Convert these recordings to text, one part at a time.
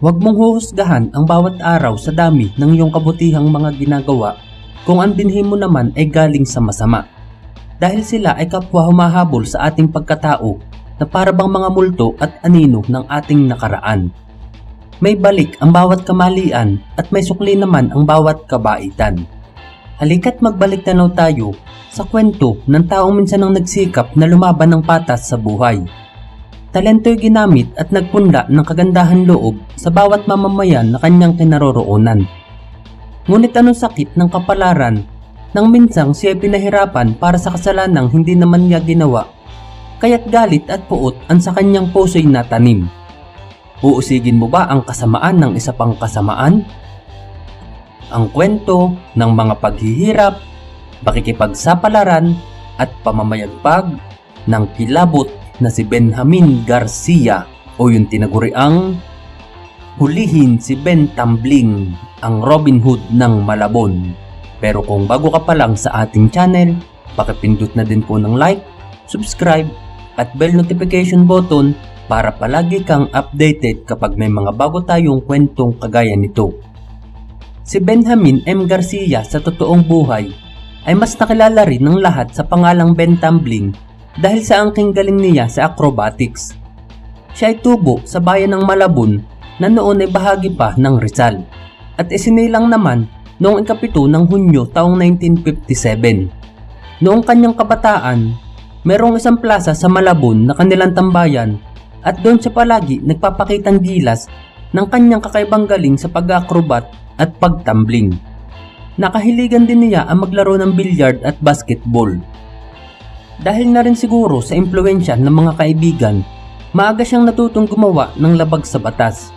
Huwag mong huhusgahan ang bawat araw sa dami ng iyong kabutihang mga ginagawa kung ang binhi mo naman ay galing sa masama. Dahil sila ay kapwa humahabol sa ating pagkatao na para bang mga multo at anino ng ating nakaraan. May balik ang bawat kamalian at may sukli naman ang bawat kabaitan. Halika't magbalik tanaw tayo sa kwento ng taong minsan ang nagsikap na lumaban ng patas sa buhay. Talento'y ginamit at nagpunla ng kagandahan loob sa bawat mamamayan na kanyang kinaroroonan. Ngunit anong sakit ng kapalaran nang minsang siya pinahirapan para sa kasalanang hindi naman niya ginawa, kaya't galit at puot ang sa kanyang puso'y natanim. Uusigin mo ba ang kasamaan ng isa pang kasamaan? Ang kwento ng mga paghihirap, pakikipagsapalaran at pamamayagpag ng kilabot na si Benjamin Garcia o yung tinaguriang Hulihin si Ben Tambling, ang Robin Hood ng Malabon. Pero kung bago ka pa lang sa ating channel, pakipindot na din po ng like, subscribe, at bell notification button para palagi kang updated kapag may mga bago tayong kwentong kagaya nito. Si Benjamin M. Garcia sa totoong buhay ay mas nakilala rin ng lahat sa pangalang Ben Tumbling dahil sa angking galing niya sa acrobatics. Siya ay tubo sa bayan ng Malabon na noon ay bahagi pa ng Rizal at isinilang naman noong ikapito ng Hunyo taong 1957. Noong kanyang kabataan, merong isang plaza sa Malabon na kanilang tambayan at doon siya palagi nagpapakitang gilas ng kanyang kakaibang galing sa pag-acrobat at pagtumbling. Nakahiligan din niya ang maglaro ng billiard at basketball. Dahil na rin siguro sa impluensya ng mga kaibigan, maaga siyang natutong gumawa ng labag sa batas.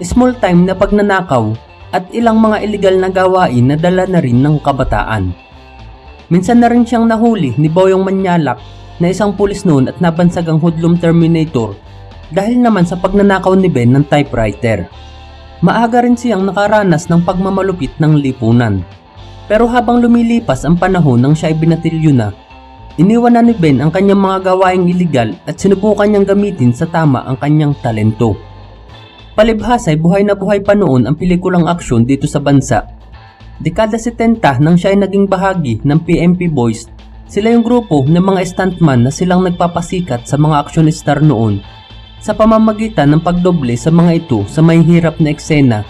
Small time na pagnanakaw at ilang mga illegal na gawain na dala na rin ng kabataan. Minsan na rin siyang nahuli ni Boyong Manyalak na isang pulis noon at nabansag ang hoodlum terminator dahil naman sa pagnanakaw ni Ben ng typewriter. Maaga rin siyang nakaranas ng pagmamalupit ng lipunan. Pero habang lumilipas ang panahon nang siya ay binatilyo na, iniwan na ni Ben ang kanyang mga gawaing iligal at sinubukan niyang gamitin sa tama ang kanyang talento. Palibhas ay buhay na buhay pa noon ang pelikulang aksyon dito sa bansa. Dekada 70 nang siya ay naging bahagi ng PMP Boys, sila yung grupo ng mga stuntman na silang nagpapasikat sa mga action star noon sa pamamagitan ng pagdoble sa mga ito sa may hirap na eksena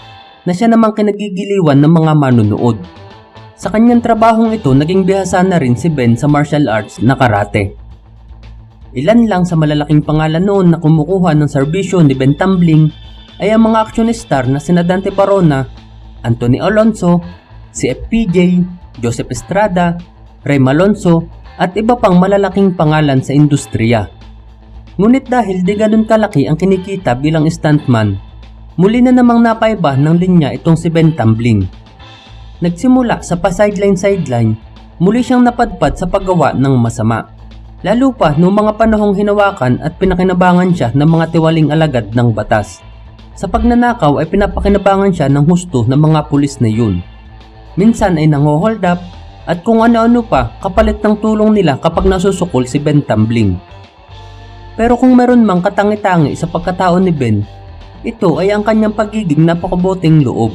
na siya namang kinagigiliwan ng mga manunood. Sa kanyang trabahong ito, naging bihasa na rin si Ben sa martial arts na karate. Ilan lang sa malalaking pangalan noon na kumukuha ng serbisyo ni Ben Tumbling ay ang mga action star na sina Dante Barona, Anthony Alonso, si FPJ, Joseph Estrada, Ray Malonzo at iba pang malalaking pangalan sa industriya. Ngunit dahil di ganun kalaki ang kinikita bilang stuntman, muli na namang napaiba ng linya itong si Ben Tumbling. Nagsimula sa pa-sideline-sideline, muli siyang napadpad sa paggawa ng masama. Lalo pa noong mga panahong hinawakan at pinakinabangan siya ng mga tiwaling alagad ng batas. Sa pagnanakaw ay pinapakinabangan siya ng husto ng mga pulis na yun. Minsan ay nango-hold up at kung ano-ano pa kapalit ng tulong nila kapag nasusukol si Ben Tumbling. Pero kung meron mang katangi-tangi sa pagkatao ni Ben, ito ay ang kanyang pagiging napakaboting loob.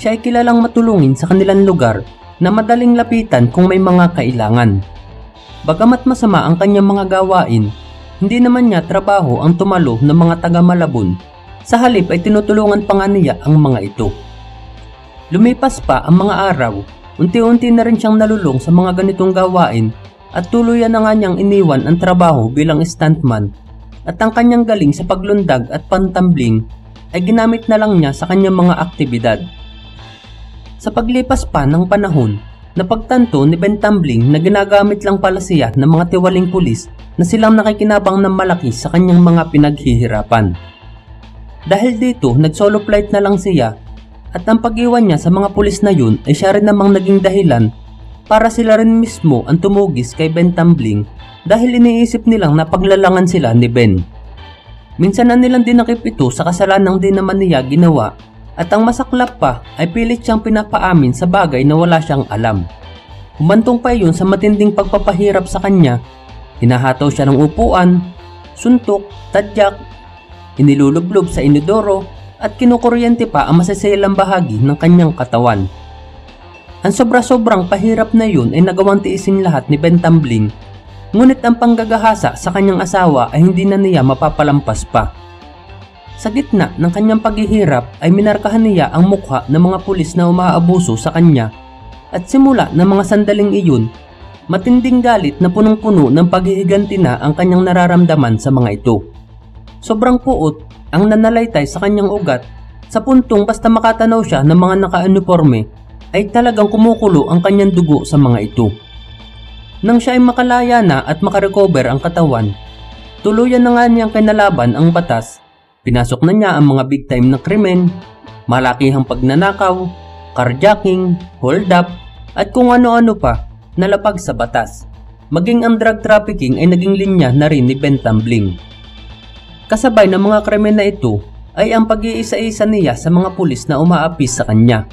Siya ay kilalang matulungin sa kanilang lugar na madaling lapitan kung may mga kailangan. Bagamat masama ang kanyang mga gawain, hindi naman niya trabaho ang tumalo ng mga taga Malabon. Sa halip ay tinutulungan pa nga niya ang mga ito. Lumipas pa ang mga araw, unti-unti na rin siyang nalulong sa mga ganitong gawain at tuluyan na nga niyang iniwan ang trabaho bilang stuntman at ang kanyang galing sa paglundag at pantambling ay ginamit na lang niya sa kanyang mga aktibidad. Sa paglipas pa ng panahon, napagtanto ni Ben Tumbling na ginagamit lang pala siya ng mga tiwaling pulis na silang nakikinabang ng malaki sa kanyang mga pinaghihirapan. Dahil dito, nag-solo flight na lang siya at ang pag-iwan niya sa mga pulis na yun ay siya rin namang naging dahilan para sila rin mismo ang tumugis kay Ben Tumbling dahil iniisip nilang napaglalangan sila ni Ben. Minsan na nilang dinakip ito sa kasalanang din naman niya ginawa at ang masaklap pa ay pilit siyang pinapaamin sa bagay na wala siyang alam. Humantong pa yun sa matinding pagpapahirap sa kanya, hinahataw siya ng upuan, suntok, tadyak, inilulublob sa inidoro at kinukuryente pa ang masasayalang bahagi ng kanyang katawan. Ang sobra-sobrang pahirap na yun ay nagawang tiisin lahat ni Ben Tambling, ngunit ang panggagahasa sa kanyang asawa ay hindi na niya mapapalampas pa. Sa gitna ng kanyang paghihirap ay minarkahan niya ang mukha ng mga pulis na umaabuso sa kanya at simula ng mga sandaling iyon, matinding galit na punong-puno ng paghihiganti na ang kanyang nararamdaman sa mga ito. Sobrang puot ang nanalaystay sa kanyang ugat sa puntong basta makatanaw siya ng mga naka-uniforme ay talagang kumukulo ang kanyang dugo sa mga ito. Nang siya ay makalaya na at makarecover ang katawan, tuluyan na nga niyang kinalaban ang batas. Pinasok na niya ang mga big time na krimen, malakihang pagnanakaw, carjacking, hold up, at kung ano-ano pa nalapag sa batas. Maging ang drug trafficking ay naging linya na rin ni Ben Tambling. Kasabay ng mga krimen na ito ay ang pag-iisa-isa niya sa mga pulis na umaapis sa kanya.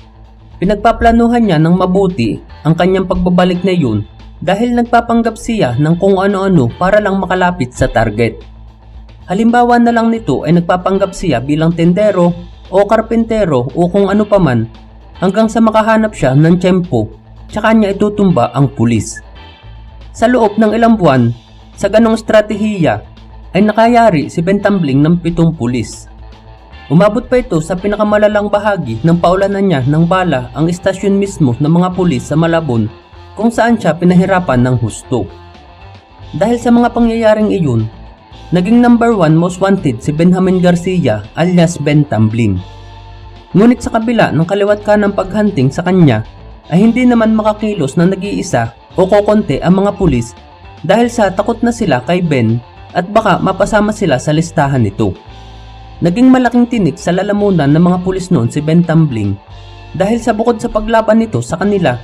Pinagpaplanuhan niya ng mabuti ang kanyang pagbabalik na yun dahil nagpapanggap siya ng kung ano-ano para lang makalapit sa target. Halimbawa na lang nito ay nagpapanggap siya bilang tendero o karpentero o kung ano paman hanggang sa makahanap siya ng tiyempo tsaka niya itutumba ang pulis. Sa loob ng ilang buwan, sa ganong estratehiya ay nakayari si Ben Tambling ng pitong pulis. Umabot pa ito sa pinakamalalang bahagi ng paulanan niya ng bala ang istasyon mismo ng mga pulis sa Malabon kung saan siya pinahirapan ng husto. Dahil sa mga pangyayaring iyon, naging number one most wanted si Benjamin Garcia alias Ben Tambling. Ngunit sa kabila ng kaliwat ka ng paghunting sa kanya ay hindi naman makakilos na nag-iisa o kokonte ang mga pulis dahil sa takot na sila kay Ben at baka mapasama sila sa listahan nito. Naging malaking tinik sa lalamunan ng mga pulis noon si Ben Tambling dahil sa bukod sa paglaban nito sa kanila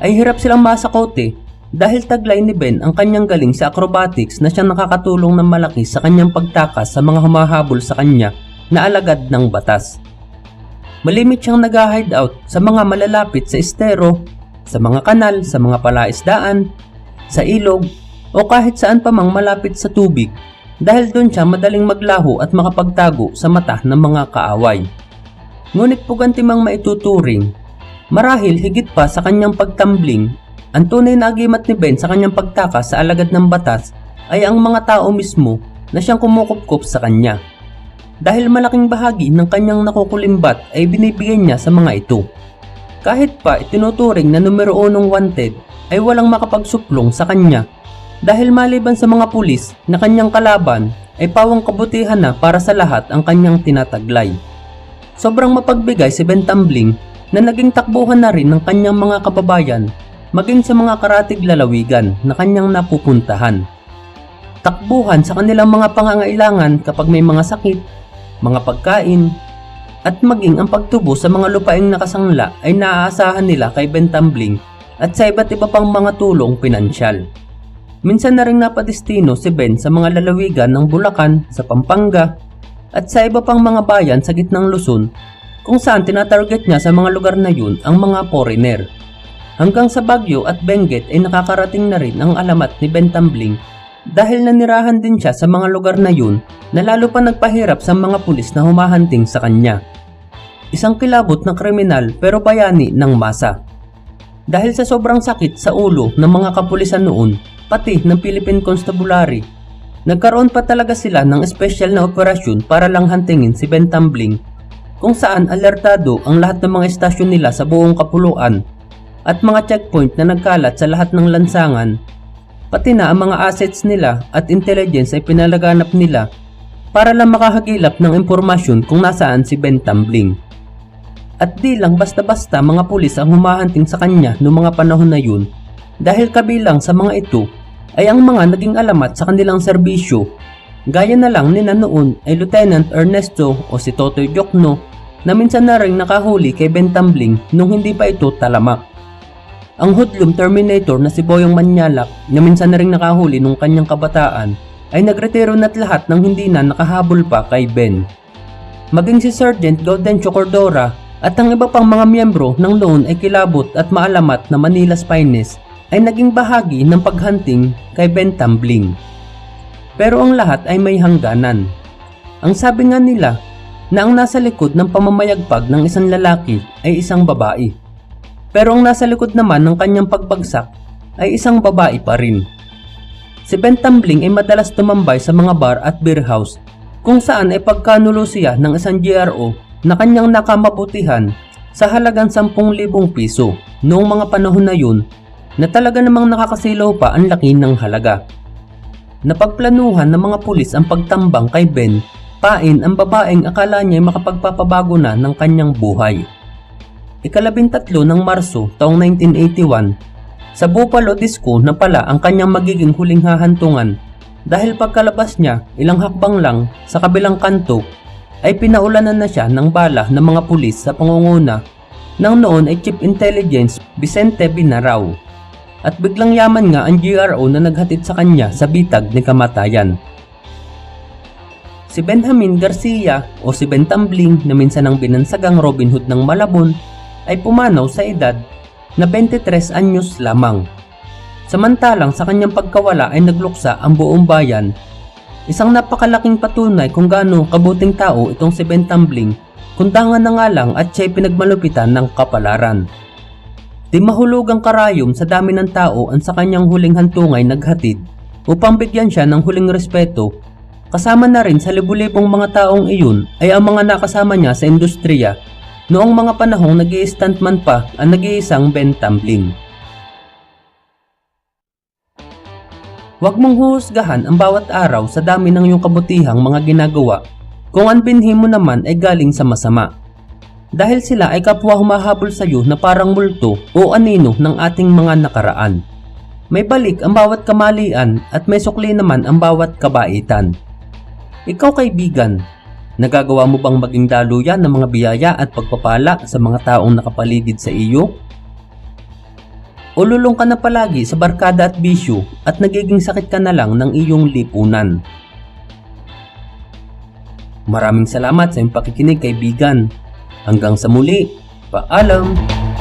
ay hirap silang masakote dahil taglay ni Ben ang kanyang galing sa acrobatics na siyang nakakatulong ng malaki sa kanyang pagtakas sa mga humahabol sa kanya na alagad ng batas. Malimit siyang nag-hideout sa mga malalapit sa estero, sa mga kanal, sa mga palaisdaan, sa ilog, o kahit saan pa mang malapit sa tubig dahil doon siya madaling maglaho at makapagtago sa mata ng mga kaaway. Ngunit puganti mang maituturing, marahil higit pa sa kanyang pagtambling, ang tunay na agimat ni Ben sa kanyang pagtakas sa alagad ng batas ay ang mga tao mismo na siyang kumukupkup sa kanya. Dahil malaking bahagi ng kanyang nakukulimbat ay binibigay niya sa mga ito. Kahit pa itinuturing na numero unong wanted ay walang makapagsuplong sa kanya dahil maliban sa mga pulis na kanyang kalaban ay pawang kabutihan na para sa lahat ang kanyang tinataglay. Sobrang mapagbigay si Ben Tambling na naging takbuhan na rin ng kanyang mga kababayan maging sa mga karatig lalawigan na kanyang napupuntahan. Takbuhan sa kanilang mga pangangailangan kapag may mga sakit, mga pagkain, at maging ang pagtubo sa mga lupaing nakasangla ay naaasahan nila kay Ben Tambling at sa iba't iba pang mga tulong pinansyal. Minsan na rin napadestino si Ben sa mga lalawigan ng Bulacan, sa Pampanga, at sa iba pang mga bayan sa gitnang Luzon kung saan tinatarget niya sa mga lugar na yun ang mga foreigner. Hanggang sa Baguio at Benguet ay nakakarating na rin ang alamat ni Ben Tambling dahil nanirahan din siya sa mga lugar na yun na lalo pa nagpahirap sa mga pulis na humahanting sa kanya. Isang kilabot na kriminal pero bayani ng masa. Dahil sa sobrang sakit sa ulo ng mga kapulisan noon, pati ng Philippine Constabulary, nagkaroon pa talaga sila ng espesyal na operasyon para lang hantingin si Ben Tambling kung saan alertado ang lahat ng mga estasyon nila sa buong kapuluan at mga checkpoint na nagkalat sa lahat ng lansangan pati na ang mga assets nila at intelligence ay pinalaganap nila para lang makahagilap ng impormasyon kung nasaan si Ben Tambling. At di lang basta-basta mga pulis ang humahanting sa kanya noong mga panahon na yun dahil kabilang sa mga ito ay ang mga naging alamat sa kanilang serbisyo gaya na lang nina noon ay Lieutenant Ernesto o si Totoy Jokno na minsan na rin nakahuli kay Ben Tambling nung hindi pa ito talamak. Ang hoodlum Terminator na si Boyong Manyalak na minsan na rin nakahuli nung kanyang kabataan ay nagretiro na't lahat ng hindi na nakahabol pa kay Ben. Maging si Sergeant Gaudencio Cordora at ang iba pang mga miyembro ng noon ay kilabot at maalamat na Manila's Finest ay naging bahagi ng paghunting kay Ben Tambling. Pero ang lahat ay may hangganan. Ang sabi nga nila, na ang nasa likod ng pamamayagpag ng isang lalaki ay isang babae. Pero ang nasa likod naman ng kanyang pagbagsak ay isang babae pa rin. Si Ben Tumbling ay madalas tumambay sa mga bar at beer house kung saan ay pagkanulo siya ng isang GRO na kanyang nakamabutihan sa halagang 10,000 piso noong mga panahon na yun na talaga namang nakakasilaw pa ang laki ng halaga. Napagplanuhan ng mga pulis ang pagtambang kay Ben, pain ang babaeng akala niya ay makapagpapabago na ng kanyang buhay. Ikalabintatlo ng Marso taong 1981, sa Buffalo Disco na pala ang kanyang magiging huling hahantungan. Dahil pagkalabas niya ilang hakbang lang sa kabilang kanto ay pinaulanan na siya ng bala ng mga pulis sa pangunguna. Ng noon ay Chief Intelligence Vicente Binarao. At biglang yaman nga ang GRO na naghatid sa kanya sa bitag ni kamatayan. Si Benjamin Garcia o si Ben Tumbling na minsan ang binansagang Robin Hood ng Malabon ay pumanaw sa edad na 23 anyos lamang. Samantalang sa kanyang pagkawala ay nagluksa ang buong bayan. Isang napakalaking patunay kung gaano kabuting tao itong si Ben Tumbling kundangan na nga lang at siya'y pinagmalupitan ng kapalaran. Di mahulugang karayom sa dami ng tao ang sa kanyang huling hantungay naghatid upang bigyan siya ng huling respeto kasama na rin sa libu-libong mga taong iyon ay ang mga nakasama niya sa industriya noong mga panahong nag stuntman pa ang nag-iisang Ben Tumbling. Huwag mong huhusgahan ang bawat araw sa dami ng iyong kabutihang mga ginagawa kung ang binhi mo naman ay galing sa masama. Dahil sila ay kapwa humahabol sa iyo na parang multo o anino ng ating mga nakaraan. May balik ang bawat kamalian at may sukli naman ang bawat kabaitan. Ikaw kaibigan, nagagawa mo bang maging daluyan ng mga biyaya at pagpapala sa mga taong nakapaligid sa iyo? O lulong ka na palagi sa barkada at bisyo at nagiging sakit ka na lang ng iyong lipunan? Maraming salamat sa iyong pakikinig kaibigan. Hanggang sa muli, paalam!